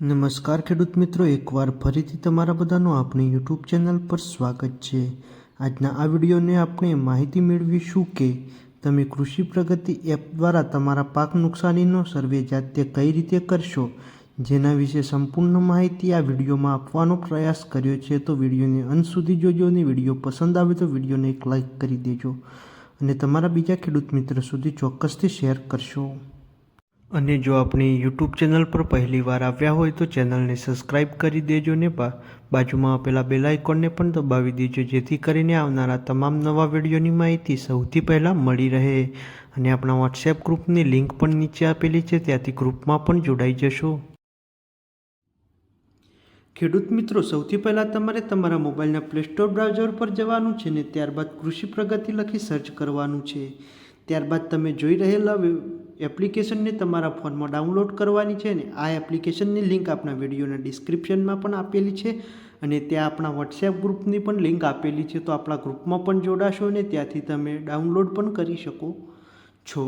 નમસ્કાર ખેડૂત મિત્રો, એકવાર ફરીથી તમારા બધાનું આપણી યુટ્યુબ ચેનલ પર સ્વાગત છે. આજના આ વિડીયોને આપણે માહિતી મેળવીશું કે તમે કૃષિ પ્રગતિ એપ દ્વારા તમારા પાક નુકસાનીનો સર્વે જાતે કઈ રીતે કરશો, જેના વિશે સંપૂર્ણ માહિતી આ વિડીયોમાં આપવાનો પ્રયાસ કર્યો છે. તો વિડીયોને અંત સુધી જોજો અને વીડિયો પસંદ આવે તો વિડીયોને એક લાઇક કરી દેજો અને તમારા બીજા ખેડૂત મિત્ર સુધી ચોક્કસથી શેર કરશો. અને જો આપણી યુટ્યુબ ચેનલ પર પહેલી વાર આવ્યા હોય તો ચેનલને સબસ્ક્રાઇબ કરી દેજો ને બાજુમાં આપેલા બેલ આઇકોનને પણ દબાવી દેજો, જેથી કરીને આવનારા તમામ નવા વિડીયોની માહિતી સૌથી પહેલાં મળી રહે. અને આપણા વોટ્સએપ ગ્રુપની લિંક પણ નીચે આપેલી છે, ત્યાંથી ગ્રુપમાં પણ જોડાઈ જશો. ખેડૂત મિત્રો, સૌથી પહેલાં તમારે તમારા મોબાઈલના પ્લે સ્ટોર બ્રાઉઝર પર જવાનું છે ને ત્યારબાદ કૃષિ પ્રગતિ લખી સર્ચ કરવાનું છે. ત્યારબાદ તમે જોઈ રહેલા એપ્લિકેશનને તમારા ફોનમાં ડાઉનલોડ કરવાની છે ને આ એપ્લિકેશનની લિંક આપણા વિડીયોના ડિસ્ક્રિપ્શનમાં પણ આપેલી છે અને ત્યાં આપણા વોટ્સએપ ગ્રુપની પણ લિંક આપેલી છે તો આપણા ગ્રુપમાં પણ જોડાશો ને ત્યાંથી તમે ડાઉનલોડ પણ કરી શકો છો.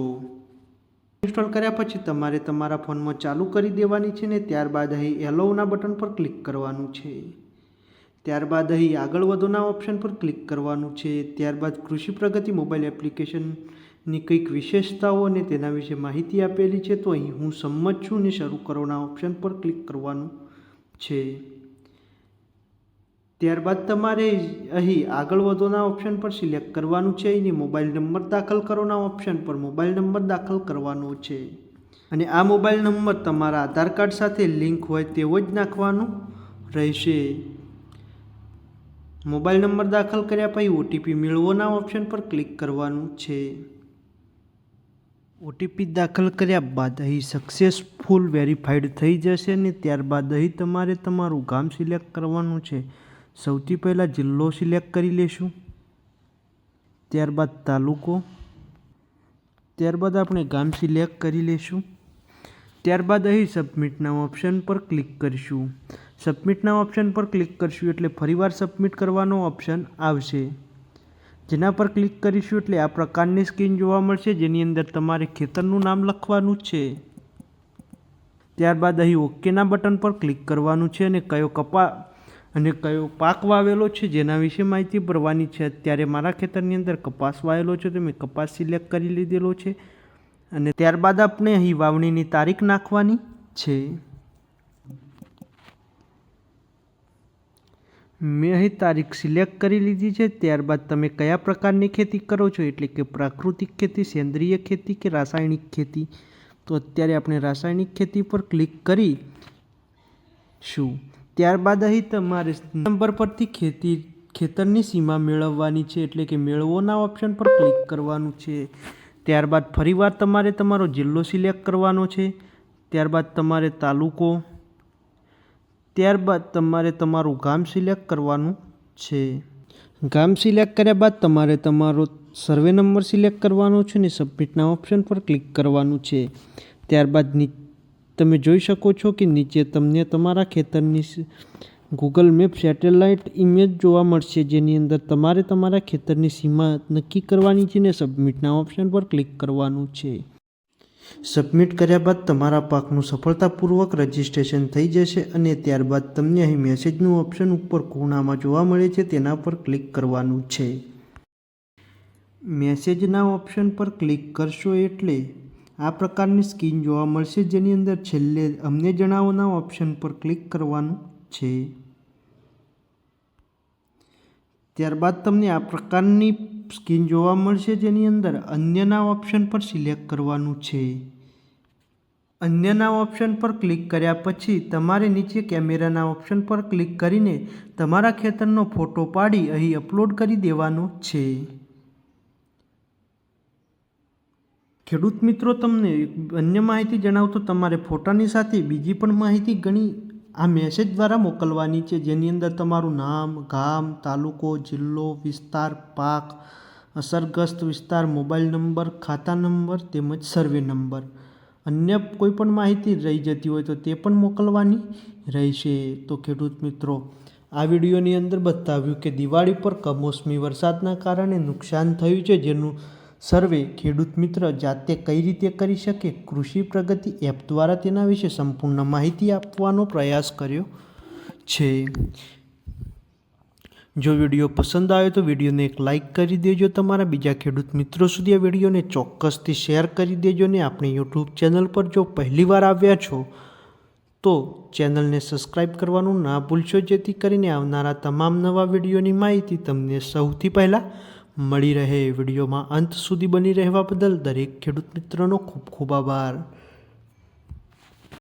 ઇન્સ્ટોલ કર્યા પછી તમારે તમારા ફોનમાં ચાલુ કરી દેવાની છે ને ત્યારબાદ અહીં એલોવના બટન પર ક્લિક કરવાનું છે. ત્યારબાદ અહીં આગળ વધોના ઓપ્શન પર ક્લિક કરવાનું છે. ત્યારબાદ કૃષિ પ્રગતિ મોબાઈલ એપ્લિકેશનની કંઈક વિશેષતાઓ અને તેના વિશે માહિતી આપેલી છે, તો અહીં હું સંમત છું ને શરૂ કરવાના ઓપ્શન પર ક્લિક કરવાનું છે. ત્યારબાદ તમારે અહીં આગળ વધોના ઓપ્શન પર સિલેક્ટ કરવાનું છે અહીં મોબાઈલ નંબર દાખલ કરોના ઓપ્શન પર મોબાઈલ નંબર દાખલ કરવાનો છે. અને આ મોબાઈલ નંબર તમારા આધાર કાર્ડ સાથે લિંક હોય તેવો જ નાખવાનો રહેશે. મોબાઈલ નંબર દાખલ કર્યા પછી ઓટીપી મેળવોના ઓપ્શન પર ક્લિક કરવાનું છે. ઓટીપી દાખલ કર્યા બાદ અહીં સક્સેસફુલ વેરીફાઈડ થઈ જશે ને ત્યારબાદ અહીં તમારે તમારું ગામ સિલેક્ટ કરવાનું છે. સૌથી પહેલાં જિલ્લો સિલેક્ટ કરી લેશું. ત્યારબાદ તાલુકો. ત્યારબાદ આપણે ગામ સિલેક્ટ કરી લેશું. ત્યારબાદ અહીં સબમિટના ઓપ્શન પર ક્લિક કરીશું. સબમિટના ઓપ્શન પર ક્લિક કરશું એટલે ફરીવાર સબમિટ કરવાનો ઓપ્શન આવશે. જેના પર ક્લિક કરીશું એટલે આ પ્રકારની સ્ક્રીન જોવા મળશે, જેની અંદર તમારે ખેતરનું નામ લખવાનું છે. ત્યારબાદ અહીં ઓકેના બટન પર ક્લિક કરવાનું છે અને કયો કપા અને કયો પાક વાવેલો છે જેના વિશે માહિતી ભરવાની છે. અત્યારે મારા ખેતરની અંદર કપાસ વાવેલો છે, તો મેં કપાસ સિલેક્ટ કરી લીધેલો છે. અને ત્યારબાદ આપણે અહીં વાવણીની તારીખ નાખવાની છે. મેં અહીં તારીખ સિલેક્ટ કરી લીધી છે, ત્યારબાદ તમે કયા પ્રકારની ખેતી કરો છો? એટલે કે પ્રાકૃતિક ખેતી, સેન્દ્રિય ખેતી કે રાસાયણિક ખેતી? તો અત્યારે આપણે રાસાયણિક ખેતી પર ક્લિક કરી શું? ત્યારબાદ અહીં તમારે નંબર પરથી ખેતી, ખેતરની સીમા મેળવવાની છે, એટલે કે મેળવોના ઓપ્શન પર ક્લિક કરવાનું છે. ત્યારબાદ ફરીવાર તમારે તમારો જિલ્લો સિલેક્ટ કરવાનો છે. ત્યારબાદ તમારે તાલુકો ત્યારબાદ તમારે તમારું ગામ સિલેક્ટ કરવાનું છે. ગામ સિલેક્ટ કર્યા બાદ તમારે તમારો સર્વે નંબર સિલેક્ટ કરવાનો છે ને સબમિટના ઓપ્શન પર ક્લિક કરવાનું છે. ત્યારબાદ તમે જોઈ શકો છો કે નીચે તમને તમારા ખેતરની ગૂગલ મેપ સેટેલાઇટ ઇમેજ જોવા મળશે, જેની અંદર તમારે તમારા ખેતરની સીમા નક્કી કરવાની છે ને સબમિટના ઓપ્શન પર ક્લિક કરવાનું છે. સબમિટ કર્યા બાદ તમારા પાકનું સફળતાપૂર્વક રજિસ્ટ્રેશન થઈ જશે અને ત્યારબાદ તમને અહીં મેસેજનું ઓપ્શન ઉપર ખૂણામાં જોવા મળે છે તેના પર ક્લિક કરવાનું છે. મેસેજના ઓપ્શન પર ક્લિક કરશો એટલે આ પ્રકારની સ્કીન જોવા મળશે જેની અંદર છેલ્લે અમને જણાવોના ઓપ્શન પર ક્લિક કરવાનું છે. ત્યારબાદ તમને આ પ્રકારની સ્કીન જોવા મળશે જેની અંદર અન્યના ઓપ્શન પર સિલેક્ટ કરવાનું છે. અન્યના ઓપ્શન પર ક્લિક કર્યા પછી તમારે નીચે કેમેરાના ઓપ્શન પર ક્લિક કરીને તમારા ખેતરનો ફોટો પાડી અહીં અપલોડ કરી દેવાનો છે. ખેડૂત મિત્રો, તમને અન્ય માહિતી જણાવતો તમારે ફોટાની સાથે બીજી પણ માહિતી ઘણી આ મેસેજ દ્વારા મોકલવાની છે, જેની અંદર તમારું નામ, ગામ, તાલુકો, જિલ્લો, વિસ્તાર, પાક, અસરગ્રસ્ત વિસ્તાર, મોબાઈલ નંબર, ખાતા નંબર તેમજ સર્વે નંબર. અન્ય કોઈ પણ માહિતી રહી જતી હોય તો તે પણ મોકલવાની રહેશે. તો ખેડૂત મિત્રો, આ વિડીયોની અંદર બતાવ્યું કે દિવાળી પર કમોસમી વરસાદના કારણે નુકસાન થયું છે, જેનું સર્વે ખેડૂત મિત્ર જાતે કઈ રીતે કરી શકે કૃષિ પ્રગતિ એપ દ્વારા તેના વિશે સંપૂર્ણ માહિતી આપવાનો પ્રયાસ કર્યો છે. જો વીડિયો પસંદ આવે તો વિડીયોને એક લાઇક કરી દેજો, તમારા બીજા ખેડૂત મિત્રો સુધી આ વિડીયોને ચોક્કસથી શેર કરી દેજો ને આપણી યુટ્યુબ ચેનલ પર જો પહેલીવાર આવ્યા છો તો ચેનલને સબસ્ક્રાઈબ કરવાનું ના ભૂલશો, જેથી કરીને આવનારા તમામ નવા વિડીયોની માહિતી તમને સૌથી પહેલાં મળી રહે વિડીયોમાં અંત સુધી બની રહેવા બદલ દરેક ખેડૂત મિત્રનો ખૂબ ખૂબ આભાર.